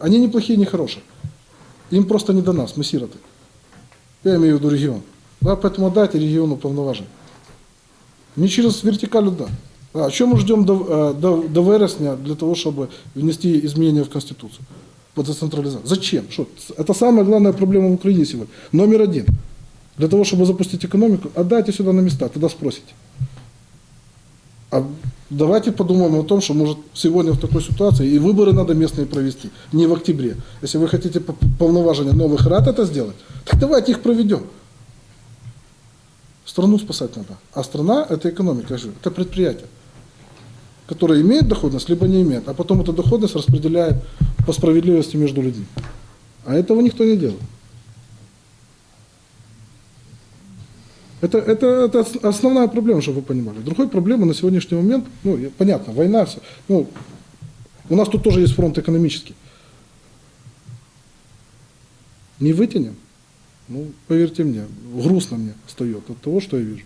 Они не плохие, не хорошие. Им просто не до нас, мы сироты. Я имею в виду регион. Да, поэтому дайте региону полноважен. Не через вертикалю, да. А что мы ждем до, э, до, до вересня для того, чтобы внести изменения в Конституцию? по децентрализации. Зачем? Что? Это самая главная проблема в Украине сегодня. Номер один. Для того, чтобы запустить экономику, отдайте сюда на места, тогда спросите. А давайте подумаем о том, что может сегодня в такой ситуации и выборы надо местные провести, не в октябре. Если вы хотите по- полноважения новых рад это сделать, так давайте их проведем. Страну спасать надо. А страна – это экономика, же это предприятие, которое имеет доходность, либо не имеет. А потом эту доходность распределяет по справедливости между людьми. А этого никто не делает. Это, это, это ос- основная проблема, чтобы вы понимали. Другой проблемы на сегодняшний момент, ну, понятно, война, все. Ну, у нас тут тоже есть фронт экономический. Не вытянем, ну, поверьте мне, грустно мне встает от того, что я вижу.